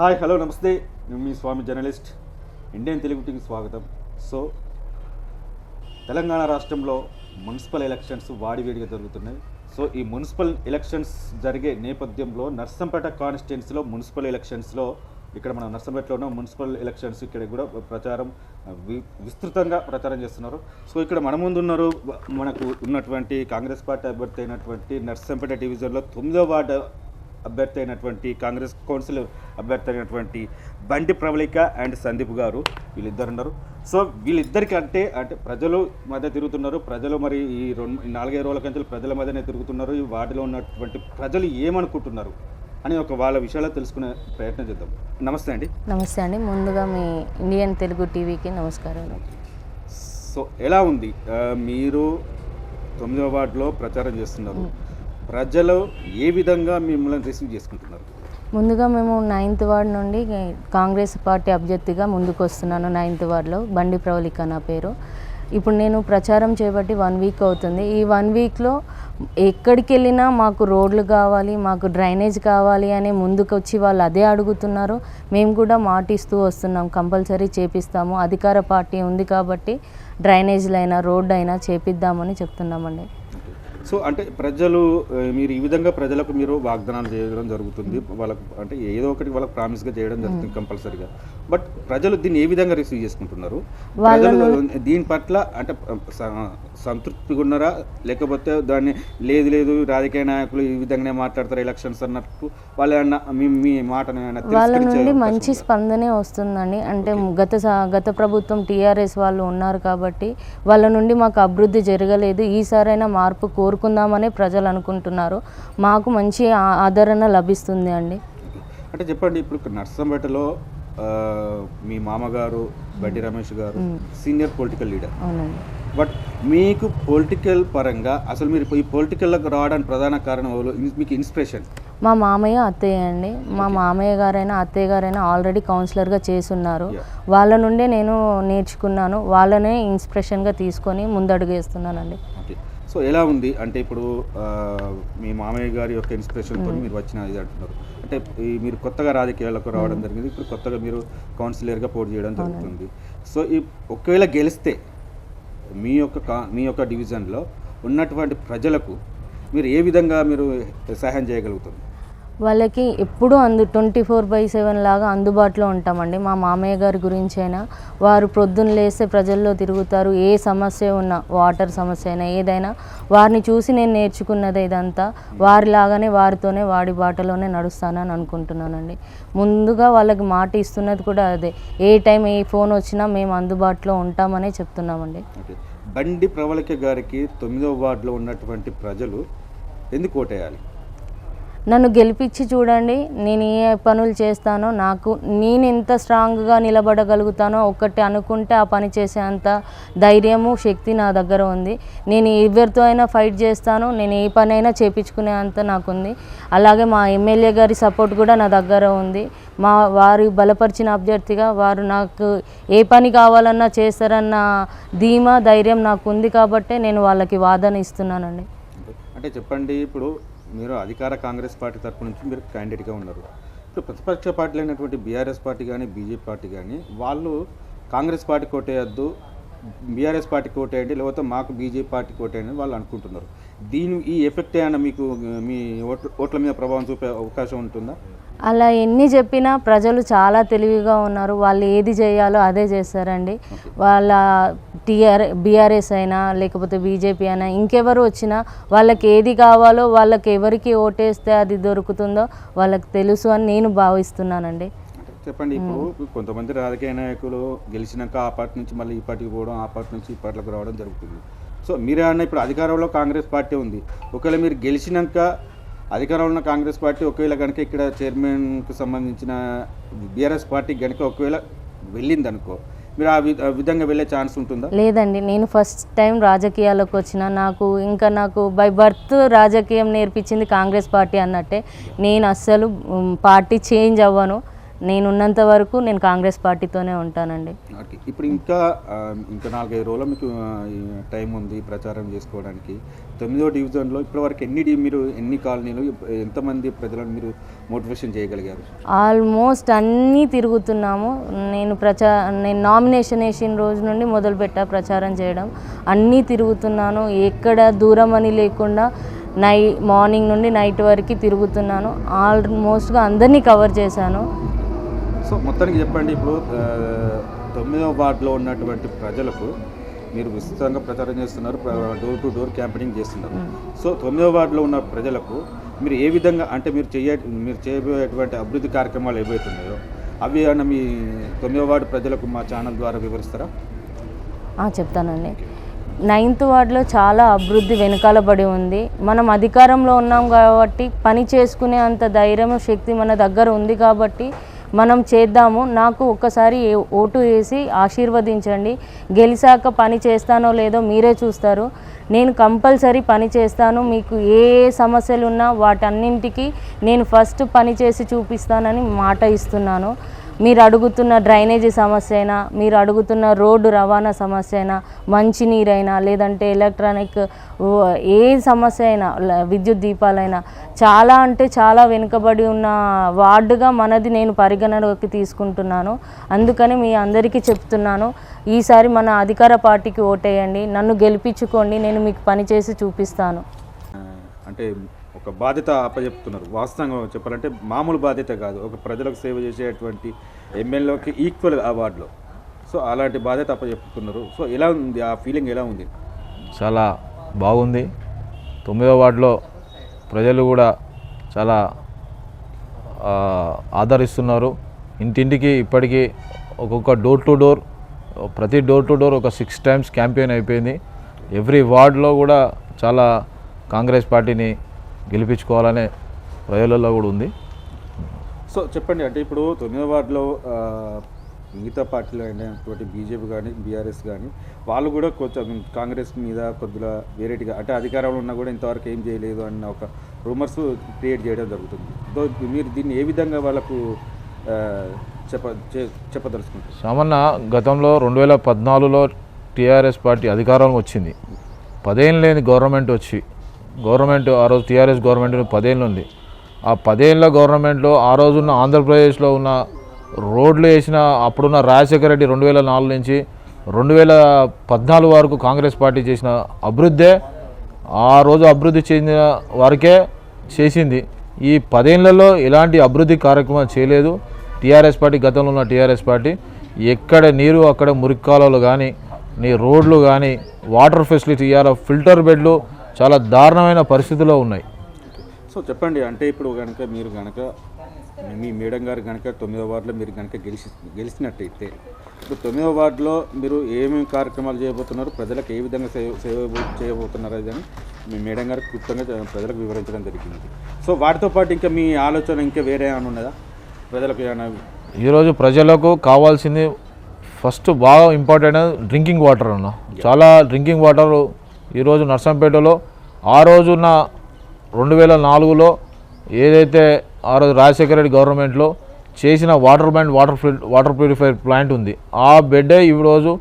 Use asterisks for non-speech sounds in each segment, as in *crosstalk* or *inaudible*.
Hi hello namaste. నేను మీ Swamy journalist. Indian Telugu TV స్వాగతం. So Telangana రాష్ట్రంలో మున్సిపల్ ఎలక్షన్స్ వాడివేడిగా జరుగుతున్నాయి. సో ఈ మున్సిపల్ ఎలక్షన్స్ జరిగే నేపథ్యంలో నర్సంపేట కాన్స్టిట్యున్సీలో మున్సిపల్ ఎలక్షన్స్లో ఇక్కడ మనం నర్సంపేటలో ఉన్న మున్సిపల్ ఎలక్షన్స్ ఇక్కడ కూడా ప్రచారం వి- విస్తృతంగా ప్రచారం చేస్తున్నారు. సో ఇక్కడ మన ముందు ఉన్నారు మనకు ఉన్నటువంటి కాంగ్రెస్ పార్టీ అభ్యర్థి అయినటువంటి నర్సంపేట డివిజన్లో తొమ్మిదో వార్డు అభ్యర్థి అయినటువంటి కాంగ్రెస్ కౌన్సిల్ అభ్యర్థి అయినటువంటి బండి ప్రవళిక అండ్ సందీప్ గారు వీళ్ళిద్దరు ఉన్నారు సో వీళ్ళిద్దరికి అంటే అంటే ప్రజలు మధ్య తిరుగుతున్నారు. ప్రజలు మరి ఈ రెండు నాలుగైదు రోజుల కంచెలు ప్రజల మధ్యనే తిరుగుతున్నారు. ఈ వార్డులో ఉన్నటువంటి ప్రజలు ఏమనుకుంటున్నారు అని ఒక వాళ్ళ విషయాలు తెలుసుకునే ప్రయత్నం చేద్దాం. నమస్తే అండి. నమస్తే అండి. ముందుగా మీ ఇండియన్ తెలుగు టీవీకి నమస్కారం సో ఎలా ఉంది? మీరు తొమ్మిదవ వార్డులో ప్రచారం చేస్తున్నారు. ప్రజలు ఏ విధంగా మిమ్మల్ని రిసీవ్ చేసుకుంటున్నారు? ముందుగా మేము నైన్త్ వార్డ్ నుండి కాంగ్రెస్ పార్టీ అభ్యర్థిగా ముందుకు వస్తున్నాను నైన్త్ వార్డ్లో. బండి ప్రవళిక నా పేరు. ఇప్పుడు నేను ప్రచారం చేపట్టి వన్ వీక్ అవుతుంది. ఈ వన్ వీక్లో ఎక్కడికి వెళ్ళినా మాకు రోడ్లు కావాలి మాకు డ్రైనేజ్ కావాలి అని ముందుకు వచ్చి వాళ్ళు అదే అడుగుతున్నారు. మేము కూడా మాటిస్తూ వస్తున్నాం. కంపల్సరీ చేపిస్తాము. అధికార పార్టీ ఉంది కాబట్టి డ్రైనేజీలైనా రోడ్డు అయినా చేపిద్దామని చెప్తున్నామండి. సో అంటే ప్రజలు మీరు ఈ విధంగా ప్రజలకు మీరు వాగ్దానాలు చేయడం జరుగుతుంది. వాళ్ళకు అంటే ఏదో ఒకటి వాళ్ళకి ప్రామిస్గా చేయడం జరుగుతుంది కంపల్సరీగా. బట్ ప్రజలు దీన్ని ఏ విధంగా రిసీవ్ చేసుకుంటున్నారు? ప్రజలు దీని పట్ల అంటే సంతృప్తిగా ఉన్నారా లేకపోతే దాన్ని లేదు లేదు రాజకీయ నాయకులు ఈ విధంగానే మాట్లాడతారు ఎలక్షన్స్ అన్నట్టు వాళ్ళ మీ మీ మాటను వాళ్ళ నుండి మంచి? స్పందనే వస్తుందండి. అంటే గత గత ప్రభుత్వం టీఆర్ఎస్ వాళ్ళు ఉన్నారు కాబట్టి వాళ్ళ నుండి మాకు అభివృద్ధి జరగలేదు. ఈసారైనా మార్పు కోరుకుందామని ప్రజలు అనుకుంటున్నారు. మాకు మంచి ఆదరణ లభిస్తుంది అండి. అంటే చెప్పండి ఇప్పుడు నర్సంపేటలో మీ మామగారు బడ్డి Ramesh garu senior political leader. అవునండి. బట్ మీకు పొలిటికల్ పరంగా అసలు మీరు ఈ పొలిటికల్లోకి రావడానికి ప్రధాన కారణం మీకు ఇన్స్పిరేషన్? మా మామయ్య అత్తయ్య అండి. మా మామయ్య గారైనా అత్తయ్య గారైనా ఆల్రెడీ కౌన్సిలర్గా చేసున్నారు Yeah. వాళ్ళ నుండే నేను నేర్చుకున్నాను. వాళ్ళనే ఇన్స్పిరేషన్గా తీసుకొని ముందడుగు వేస్తున్నానండి. ఓకే సో ఎలా ఉంది? అంటే ఇప్పుడు మీ మామయ్య గారి యొక్క ఇన్స్పిరేషన్తో మీరు వచ్చిన ఇది అంటున్నారు. అంటే ఈ మీరు కొత్తగా రాజకీయాలకు రావడం జరిగింది. ఇప్పుడు కొత్తగా మీరు కౌన్సిలర్గా పోటీ చేయడం జరుగుతుంది. సో ఈ ఒకవేళ గెలిస్తే మీ యొక్క కా- మీ యొక్క డివిజన్లో ఉన్నటువంటి ప్రజలకు మీరు ఏ విధంగా మీరు సహాయం చేయగలుగుతారు? వాళ్ళకి ఎప్పుడూ అందు ట్వంటీ ఫోర్ బై సెవెన్ లాగా అందుబాటులో ఉంటామండి. మా మామయ్య గారి గురించి అయినా వారు ప్రొద్దున లేస్తే ప్రజల్లో తిరుగుతారు. ఏ సమస్య ఉన్నా వాటర్ సమస్య అయినా ఏదైనా వారిని చూసి నేను నేర్చుకున్నదే ఇదంతా. వారిలాగానే వారితోనే వాడి బాటలోనే నడుస్తానని అనుకుంటున్నానండి. ముందుగా వాళ్ళకి మాట ఇస్తున్నది కూడా అదే. ఏ టైం ఏ ఫోన్ వచ్చినా మేము అందుబాటులో ఉంటామనే చెప్తున్నామండి. బండి ప్రవళిక గారికి తొమ్మిదవ వార్డులో ఉన్నటువంటి ప్రజలు ఎందుకు ఓటేయాలి? నన్ను గెలిపించి చూడండి నేను ఏ పనులు చేస్తానో నాకు నేను ఎంత స్ట్రాంగ్గా నిలబడగలుగుతానో ఒక్కటి అనుకుంటే ఆ పని చేసేంత ధైర్యము శక్తి నా దగ్గర ఉంది. నేను ఎవరితో అయినా ఫైట్ చేస్తాను నేను ఏ పని అయినా చేపించుకునే అంత నాకుంది. అలాగే మా ఎమ్మెల్యే గారి సపోర్ట్ కూడా నా దగ్గర ఉంది. మా వారు బలపరిచిన అభ్యర్థిగా వారు నాకు ఏ పని కావాలన్నా చేస్తారన్న ధీమా ధైర్యం నాకు ఉంది కాబట్టే నేను వాళ్ళకి వాదన ఇస్తున్నానండి. అంటే- చెప్పండి ఇప్పుడు మీరు అధికార కాంగ్రెస్ పార్టీ తరపు నుంచి మీరు క్యాండిడేట్గా ఉన్నారు. ఇప్పుడు ప్రతిపక్ష పార్టీలు అయినటువంటి బీఆర్ఎస్ పార్టీ కానీ బీజేపీ పార్టీ కానీ వాళ్ళు కాంగ్రెస్ పార్టీ కోటేయద్దు బీఆర్ఎస్ పార్టీ కోటేయండి లేకపోతే మాకు బీజేపీ పార్టీ కోటేయండి వాళ్ళు అనుకుంటున్నారు. దీని ఈ ఎఫెక్ట్ ఏమైనా మీకు మీ ఓట్ల ఓట్ల మీద ప్రభావం చూపే అవకాశం ఉంటుందా? అలా ఎన్ని చెప్పినా ప్రజలు చాలా తెలివిగా ఉన్నారు. వాళ్ళు ఏది చేయాలో అదే చేస్తారండి. వాళ్ళ టీఆర్ బీఆర్ఎస్ అయినా లేకపోతే బీజేపీ అయినా ఇంకెవరు వచ్చినా వాళ్ళకి ఏది కావాలో వాళ్ళకి ఎవరికి ఓటేస్తే అది దొరుకుతుందో వాళ్ళకి తెలుసు అని నేను భావిస్తున్నానండి. చెప్పండి ఇప్పుడు కొంతమంది రాజకీయ నాయకులు గెలిచినాక ఆ పార్టీ నుంచి మళ్ళీ ఈ పార్టీకి పోవడం ఆ పార్టీ నుంచి ఈ పార్టీలకు రావడం జరుగుతుంది. సో మీరేమన్నా ఇప్పుడు అధికారంలో కాంగ్రెస్ పార్టీ ఉంది. ఒకవేళ మీరు గెలిచినాక అధికారంలో ఉన్న కాంగ్రెస్ పార్టీ ఒకవేళ కనుక ఇక్కడ చైర్మన్కి సంబంధించిన బీఆర్ఎస్ పార్టీ కనుక ఒకవేళ వెళ్ళింది అనుకో మీరు ఆ విధంగా వెళ్ళే ఛాన్స్ ఉంటుందా? లేదండి. నేను ఫస్ట్ టైం రాజకీయాల్లోకి వచ్చిన నాకు ఇంకా నాకు బై బర్త్ రాజకీయం నేర్పించింది కాంగ్రెస్ పార్టీ అన్నట్టే. నేను అస్సలు పార్టీ చేంజ్ అవ్వను. నేనున్నంత వరకు నేను కాంగ్రెస్ పార్టీతోనే ఉంటానండి. ఇప్పుడు ఇంకా ఇంకా నాలుగైదు రోజులు మీకు టైం ఉంది ప్రచారం చేసుకోవడానికి. తొమ్మిదో డివిజన్లో ఇప్పటివరకు ఎన్ని మీరు ఎన్ని కాలనీలు ఎంతమంది ప్రజలను మీరు మోటివేషన్ చేయగలిగారు? ఆల్మోస్ట్ అన్నీ తిరుగుతున్నాము. నేను ప్రచా నేను నామినేషన్ వేసిన రోజు నుండి మొదలుపెట్టా ప్రచారం చేయడం. అన్నీ తిరుగుతున్నాను. ఎక్కడ దూరం అని లేకుండా నై మార్నింగ్ నుండి నైట్ వరకు తిరుగుతున్నాను. ఆల్మోస్ట్గా అందరినీ కవర్ చేశాను. సో మొత్తానికి చెప్పండి ఇప్పుడు తొమ్మిదవ వార్డులో ఉన్నటువంటి ప్రజలకు మీరు విస్తృతంగా ప్రచారం చేస్తున్నారు డోర్ టు డోర్ క్యాంపెయినింగ్ చేస్తున్నారు. సో తొమ్మిదవ వార్డులో ఉన్న ప్రజలకు మీరు ఏ విధంగా అంటే మీరు చేయ మీరు చేయబోయేటువంటి అభివృద్ధి కార్యక్రమాలు ఏవైతున్నాయో అవి ఏమన్నా మీ తొమ్మిదవ వార్డు ప్రజలకు మా ఛానల్ ద్వారా వివరిస్తారా? చెప్తానండి. నైన్త్ వార్డులో చాలా అభివృద్ధి వెనకాల పడి ఉంది. మనం అధికారంలో ఉన్నాం కాబట్టి పని చేసుకునే అంత ధైర్యం శక్తి మన దగ్గర ఉంది కాబట్టి మనం చేద్దాము. నాకు ఒక్కసారి ఓటు వేసి ఆశీర్వదించండి. గెలిచాక పని చేస్తానో లేదో మీరే చూస్తారు. నేను కంపల్సరీ పని చేస్తాను. మీకు ఏ ఏ సమస్యలు ఉన్నా వాటన్నింటికి నేను ఫస్ట్ పని చేసి చూపిస్తానని మాట ఇస్తున్నాను. మీరు అడుగుతున్న డ్రైనేజీ సమస్య అయినా మీరు అడుగుతున్న రోడ్డు రవాణా సమస్య అయినా మంచినీరైనా లేదంటే ఎలక్ట్రానిక్ ఏ సమస్య అయినా విద్యుత్ దీపాలైనా చాలా అంటే చాలా వెనుకబడి ఉన్న వార్డుగా మనది నేను పరిగణలోకి తీసుకుంటున్నాను. అందుకని మీ అందరికీ చెప్తున్నాను ఈసారి మన అధికార పార్టీకి ఓటేయండి నన్ను గెలిపించుకోండి నేను మీకు పని చేసి చూపిస్తాను. అంటే ఒక బాధ్యత అప్పచెప్తున్నారు వాస్తవంగా చెప్పాలంటే మామూలు బాధ్యత కాదు. ఒక ప్రజలకు సేవ చేసేటువంటి ఎమ్మెల్యేకి ఈక్వల్ అవార్డులో. సో అలాంటి బాధ్యత అప్పచెప్తున్నారు సో ఎలా ఉంది? ఆ ఫీలింగ్ ఎలా ఉంది? చాలా బాగుంది. తొమ్మిదో వార్డులో ప్రజలు కూడా చాలా ఆదరిస్తున్నారు. ఇంటింటికి ఇప్పటికీ ఒక్కొక్క డోర్ టు డోర్ ప్రతి డోర్ టు డోర్ ఒక సిక్స్ టైమ్స్ క్యాంపెయిన్ అయిపోయింది. ఎవ్రీ వార్డులో కూడా చాలా కాంగ్రెస్ పార్టీని గెలిపించుకోవాలనే ప్రజలలో కూడా ఉంది. సో చెప్పండి అంటే ఇప్పుడు తొమ్మిదో వార్డులో మిగతా పార్టీలు అయినటువంటి బీజేపీ కానీ బీఆర్ఎస్ కానీ వాళ్ళు కూడా కొంచెం కాంగ్రెస్ మీద కొద్దిగా వేరేటిగా అంటే అధికారంలో ఉన్నా కూడా ఇంతవరకు ఏం చేయలేదు అన్న ఒక రూమర్స్ క్రియేట్ చేయడం జరుగుతుంది. సో మీరు దీన్ని ఏ విధంగా వాళ్ళకు చెప్ప చెప్పదలుచుకుంటారు? సామాన్య గతంలో రెండు వేల పద్నాలుగులో టీఆర్ఎస్ పార్టీ అధికారంలో వచ్చింది. పదేళ్ళు లేని గవర్నమెంట్ వచ్చి గవర్నమెంట్ ఆ రోజు టీఆర్ఎస్ గవర్నమెంట్ పదేళ్ళు ఉంది. ఆ పదేళ్ళ గవర్నమెంట్లో ఆ రోజున్న ఆంధ్రప్రదేశ్లో ఉన్న రోడ్లు వేసిన అప్పుడున్న రాజశేఖర రెడ్డి రెండు వేల నాలుగు నుంచి రెండు వేల పద్నాలుగు వరకు కాంగ్రెస్ పార్టీ చేసిన అభివృద్ధే ఆ రోజు అభివృద్ధి చెందిన వారికే చేసింది. ఈ పదేళ్ళలో ఎలాంటి అభివృద్ధి కార్యక్రమం చేయలేదు. టీఆర్ఎస్ పార్టీ గతంలో ఉన్న టీఆర్ఎస్ పార్టీ ఎక్కడ నీరు అక్కడ మురికి కాలువలు కానీ నీ రోడ్లు కానీ వాటర్ ఫెసిలిటీ ఇవాళ ఫిల్టర్ బెడ్లు చాలా దారుణమైన పరిస్థితిలో ఉన్నాయి. సో చెప్పండి అంటే ఇప్పుడు కనుక మీరు కనుక మీ మేడం గారు కనుక తొమ్మిదో వార్డులో మీరు కనుక గెలిచి గెలిచినట్టయితే ఇప్పుడు తొమ్మిదో వార్డులో మీరు ఏమేమి కార్యక్రమాలు చేయబోతున్నారు ప్రజలకు ఏ విధంగా సేవ సేవ చేయబోతున్నారు అని మీ మేడం గారు క్లుప్తంగా ప్రజలకు వివరించడం జరిగింది. సో వాటితో పాటు ఇంకా మీ ఆలోచన ఇంకా వేరే ఏమైనా ఉన్నదా? ప్రజలకు ఏమైనా? ఈరోజు ప్రజలకు కావాల్సింది ఫస్ట్ బాగా ఇంపార్టెంట్ డ్రింకింగ్ వాటర్ అన్న. చాలా డ్రింకింగ్ వాటర్ ఈరోజు నర్సంపేటలో ఆ రోజున్న రెండు వేల నాలుగులో ఏదైతే ఆ రోజు రాజశేఖర రెడ్డి గవర్నమెంట్లో చేసిన water band water water purifier plant ఉంది. ఆ బెడ్డే ఈరోజు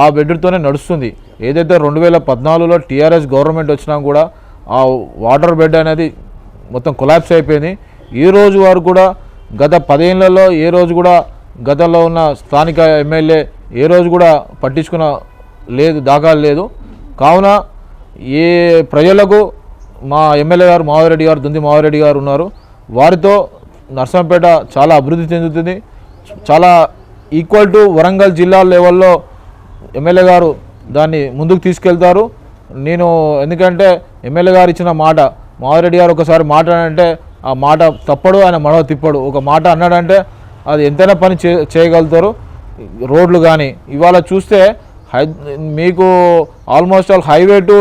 ఆ బెడ్తోనే నడుస్తుంది. ఏదైతే రెండు వేల పద్నాలుగులో టీఆర్ఎస్ గవర్నమెంట్ వచ్చినా కూడా ఆ వాటర్ బెడ్ అనేది మొత్తం కొలాప్స్ అయిపోయింది. ఈ రోజు వరకు కూడా గత పదేళ్ళలో ఏ రోజు కూడా గతంలో ఉన్న స్థానిక ఎమ్మెల్యే ఏ రోజు కూడా పట్టించుకున్న లేదు దాఖలు లేదు. కావున ఏ ప్రజలకు మా ఎమ్మెల్యే గారు మావిరెడ్డి గారు దుంది మావిరెడ్డి గారు ఉన్నారు వారితో నర్సంపేట చాలా అభివృద్ధి చెందుతుంది. చాలా ఈక్వల్ టు వరంగల్ జిల్లా లెవెల్లో ఎమ్మెల్యే గారు దాన్ని ముందుకు తీసుకెళ్తారు. నేను ఎందుకంటే ఎమ్మెల్యే గారు ఇచ్చిన మాట మావిరెడ్డి గారు ఒకసారి మాట అంటే ఆ మాట తప్పడు ఆయన మడవ తిప్పడు. ఒక మాట అన్నాడంటే అది ఎంతైనా పని చే చేయగలుగుతారు. రోడ్లు కానీ ఇవాళ చూస్తే హై మీకు almost all highway to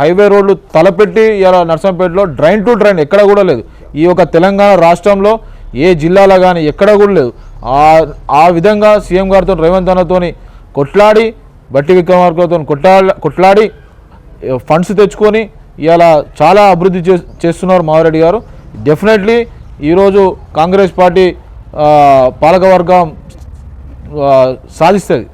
highway రోడ్లు తలపెట్టి ఇలా నర్సంపేటలో డ్రైన్ టు డ్రైన్ ఎక్కడ కూడా లేదు. ఈ యొక్క తెలంగాణ రాష్ట్రంలో ఏ జిల్లాలో కానీ ఎక్కడ కూడా లేదు. ఆ విధంగా సీఎం గారితో రేవంత్ అన్నతోని కొట్లాడి బట్టి విక్రమార్కతో కొట్లా కొట్లాడి ఫండ్స్ తెచ్చుకొని ఇలా చాలా అభివృద్ధి చే చేస్తున్నారు మావిరెడ్డి గారు. డెఫినెట్లీ ఈరోజు కాంగ్రెస్ పార్టీ పాలకవర్గం సాధిస్తుంది.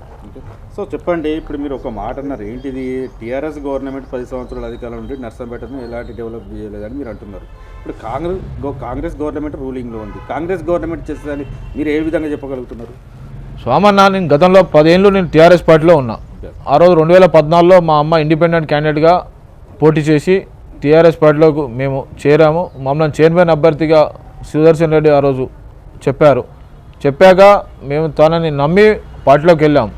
సో చెప్పండి ఇప్పుడు మీరు ఒక మాట అన్నారు ఏంటిది? టీఆర్ఎస్ గవర్నమెంట్ పది సంవత్సరాల అధికారంలో ఉండి నర్సంపేటను ఎలాంటి డెవలప్ చేయలేదని మీరు అంటున్నారు. ఇప్పుడు కాంగ్రెస్ కాంగ్రెస్ గవర్నమెంట్ రూలింగ్లో ఉంది. కాంగ్రెస్ గవర్నమెంట్ చేసేదాన్ని మీరు ఏ విధంగా చెప్పగలుగుతున్నారు? సోమన్న నేను గతంలో పదేళ్ళు నేను టీఆర్ఎస్ పార్టీలో ఉన్నా. ఆ రోజు రెండు వేల పద్నాలుగులో మా అమ్మ ఇండిపెండెంట్ క్యాండిడేట్గా పోటీ చేసి టీఆర్ఎస్ పార్టీలోకి మేము చేరాము. మమ్మల్ని చైర్మన్ అభ్యర్థిగా సుదర్శన్ రెడ్డి ఆ రోజు చెప్పారు. చెప్పాక మేము తనని నమ్మి పార్టీలోకి వెళ్ళాం.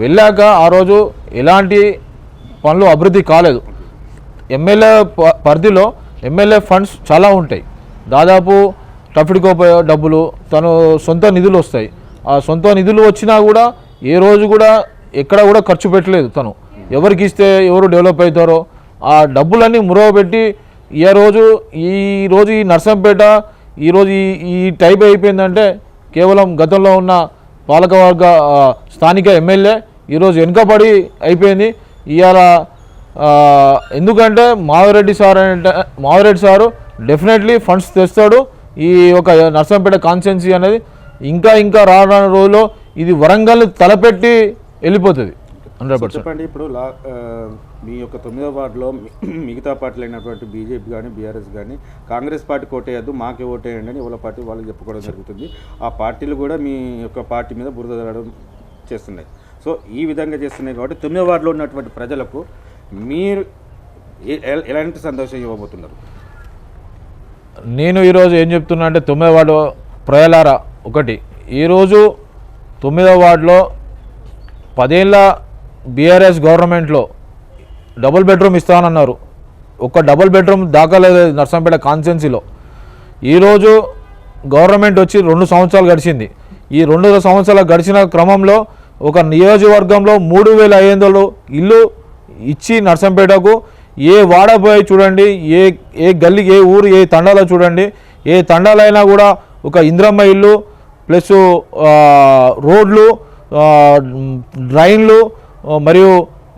వెళ్ళాక ఆ రోజు ఎలాంటి పనులు అభివృద్ధి కాలేదు. ఎమ్మెల్యే పరిధిలో ఎమ్మెల్యే ఫండ్స్ చాలా ఉంటాయి. దాదాపు టఫిడ్కో డబ్బులు తను సొంత నిధులు వస్తాయి. ఆ సొంత నిధులు వచ్చినా కూడా ఏ రోజు కూడా ఎక్కడ కూడా ఖర్చు పెట్టలేదు తను. ఎవరికి ఇస్తే ఎవరు డెవలప్ అవుతారో ఆ డబ్బులన్నీ మురవ పెట్టి ఏ రోజు ఈ రోజు ఈ నర్సంపేట ఈరోజు ఈ ఈ టైప్ అయిపోయిందంటే కేవలం గతంలో ఉన్న పాలకవర్గ స్థానిక ఎమ్మెల్యే ఈరోజు వెనుకబడి అయిపోయింది. ఇవాళ ఎందుకంటే మాధవరెడ్డి సార్ అంటే మాధవరెడ్డి సారు డెఫినెట్లీ ఫండ్స్ తెస్తాడు. ఈ ఒక నర్సంపేట కాన్స్టిట్యున్సీ అనేది ఇంకా ఇంకా రానున్న రోజుల్లో ఇది వరంగల్ తలపెట్టి వెళ్ళిపోతుంది. చెప్పండి ఇప్పుడు లా మీ యొక్క తొమ్మిదో వార్డులో *clears throat* మిగతా పార్టీలు అయినటువంటి బీజేపీ కానీ బీఆర్ఎస్ కానీ కాంగ్రెస్ పార్టీ ఓటేయద్దు మాకే ఓటేయండి అని ఎవరి పార్టీ వాళ్ళకి చెప్పుకోవడం జరుగుతుంది. ఆ పార్టీలు కూడా మీ యొక్క పార్టీ మీద బురద జల్లడం చేస్తున్నాయి. సో ఈ విధంగా చేస్తున్నాయి కాబట్టి తొమ్మిదో వార్డులో ఉన్నటువంటి ప్రజలకు మీరు ఎలాంటి సందేశం ఇవ్వబోతున్నారు? నేను ఈరోజు ఏం చెప్తున్నా అంటే తొమ్మిదో వార్డు ప్రజలారా ఒకటి. ఈరోజు తొమ్మిదో వార్డులో పదేళ్ళ బీఆర్ఎస్ గవర్నమెంట్లో డబుల్ బెడ్రూమ్ ఇస్తానన్నారు. ఒక డబుల్ బెడ్రూమ్ దాఖలేదు నర్సంపేట కాన్స్టెన్సీలో ఈరోజు గవర్నమెంట్ వచ్చి రెండు సంవత్సరాలు గడిచింది. ఈ రెండు సంవత్సరాలు గడిచిన క్రమంలో ఒక నియోజకవర్గంలో మూడు వేల ఐదు వందలు ఇల్లు ఇచ్చి నర్సంపేటకు ఏ వాడపోయి చూడండి ఏ ఏ గల్లి ఏ ఊరు ఏ తండాలో చూడండి ఏ తండాలైనా కూడా ఒక ఇంద్రమ్మ ఇల్లు ప్లస్ రోడ్లు డ్రైన్లు మరియు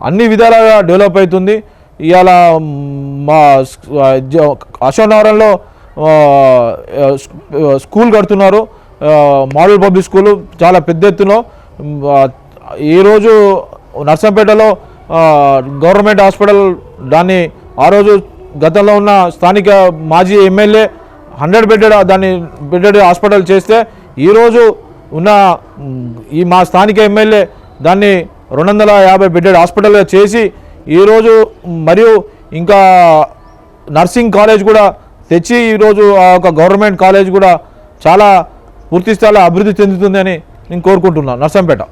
అన్ని విధాలుగా డెవలప్ అవుతుంది. ఇవాళ మా అశోకనగరంలో నగరంలో స్కూల్ కడుతున్నారు. మోడల్ పబ్లిక్ స్కూలు చాలా పెద్ద ఎత్తున. ఈరోజు నర్సంపేటలో గవర్నమెంట్ హాస్పిటల్ దాన్ని ఆ రోజు గతంలో ఉన్న స్థానిక మాజీ ఎమ్మెల్యే హండ్రెడ్ బెడ్డెడ్ దాన్ని బెడ్డెడ్ హాస్పిటల్ చేస్తే ఈరోజు ఉన్న ఈ మా స్థానిక ఎమ్మెల్యే దాన్ని రెండు వందల యాభై బెడ్డెడ్ హాస్పిటల్గా చేసి ఈరోజు మరియు ఇంకా నర్సింగ్ కాలేజ్ కూడా తెచ్చి ఈరోజు ఆ ఒక గవర్నమెంట్ కాలేజ్ కూడా చాలా పూర్తి స్థాయిలో అభివృద్ధి చెందుతుందని నేను కోరుకుంటున్నాను నర్సంపేట.